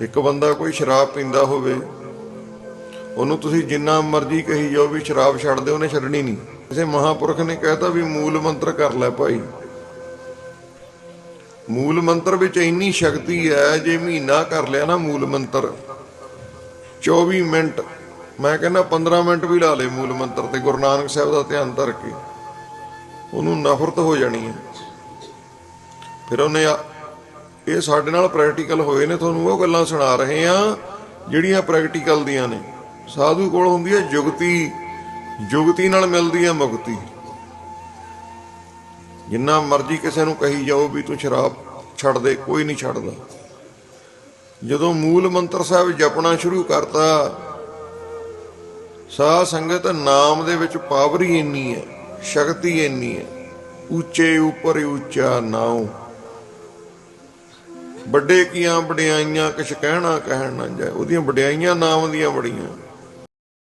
ਇੱਕ ਬੰਦਾ ਕੋਈ ਸ਼ਰਾਬ ਪੀਂਦਾ ਹੋਵੇ, ਉਹਨੂੰ ਤੁਸੀਂ ਜਿੰਨਾ ਮਰਜ਼ੀ ਕਹੀ ਜਾਓ ਵੀ ਸ਼ਰਾਬ ਛੱਡ ਦੇ ਉਹਨੇ ਛੱਡਣੀ ਨਹੀਂ। ਕਿਸੇ ਮਹਾਪੁਰਖ ਨੇ ਕਹਿਤਾ ਵੀ ਮੂਲ ਮੰਤਰ ਕਰ ਲੈ ਭਾਈ। ਮੂਲ ਮੰਤਰ ਵਿੱਚ ਇੰਨੀ ਸ਼ਕਤੀ ਹੈ, ਜੇ ਮਹੀਨਾ ਕਰ ਲਿਆ ਨਾ ਮੂਲ ਮੰਤਰ 24 ਮਿੰਟ, ਮੈਂ ਕਹਿੰਦਾ 15 ਮਿੰਟ ਵੀ ਲਾ ਲੇ ਮੂਲ ਮੰਤਰ ਤੇ, ਗੁਰੂ ਨਾਨਕ ਸਾਹਿਬ ਦਾ ਧਿਆਨ ਧਰ ਕੇ। ਉਹਨੂੰ ਨਫ਼ਰਤ ਹੋ ਜਾਣੀ ਹੈ। ਫਿਰ ਉਹਨੇ ਆ- ਇਹ ਸਾਡੇ ਨਾਲ ਪ੍ਰੈਕਟੀਕਲ ਹੋਏ ਨੇ, ਤੁਹਾਨੂੰ ਉਹ ਗੱਲਾਂ ਸੁਣਾ ਰਹੇ ਆ ਜਿਹੜੀਆਂ ਪ੍ਰੈਕਟੀਕਲ ਦੀਆਂ ਨੇ। ਸਾਧੂ ਕੋਲ ਹੁੰਦੀ ਹੈ ਜੁਗਤੀ ਜੁਗਤੀ ਨਾਲ ਮਿਲਦੀ ਹੈ ਮੁਕਤੀ। ਜਿੰਨਾ ਮਰਜ਼ੀ ਕਿਸੇ ਨੂੰ ਕਹੀ ਜਾਓ ਵੀ ਤੂੰ ਸ਼ਰਾਬ ਛੱਡ ਦੇ, ਕੋਈ ਨਹੀਂ ਛੱਡਦਾ। ਜਦੋਂ ਮੂਲ ਮੰਤਰ ਸਾਹਿਬ ਜਪਣਾ ਸ਼ੁਰੂ ਕਰਤਾ, ਸਾਧ ਸੰਗਤ ਨਾਮ ਦੇ ਵਿੱਚ ਪਾਵਰ ਹੀ ਇੰਨੀ ਹੈ, ਸ਼ਕਤੀ ਇੰਨੀ ਹੈ। ਉੱਚੇ ਉੱਪਰ ਉੱਚਾ ਨਾਉ। ਵੱਡੇ ਕੀਆਂ ਵਡਿਆਈਆਂ ਕਿਛ ਕਹਿਣਾ ਕਹਿਣ ਨਾ ਜਾਏ ਉਹਦੀਆਂ ਵਡਿਆਈਆਂ ਨਾਮ ਦੀਆਂ ਬੜੀਆਂ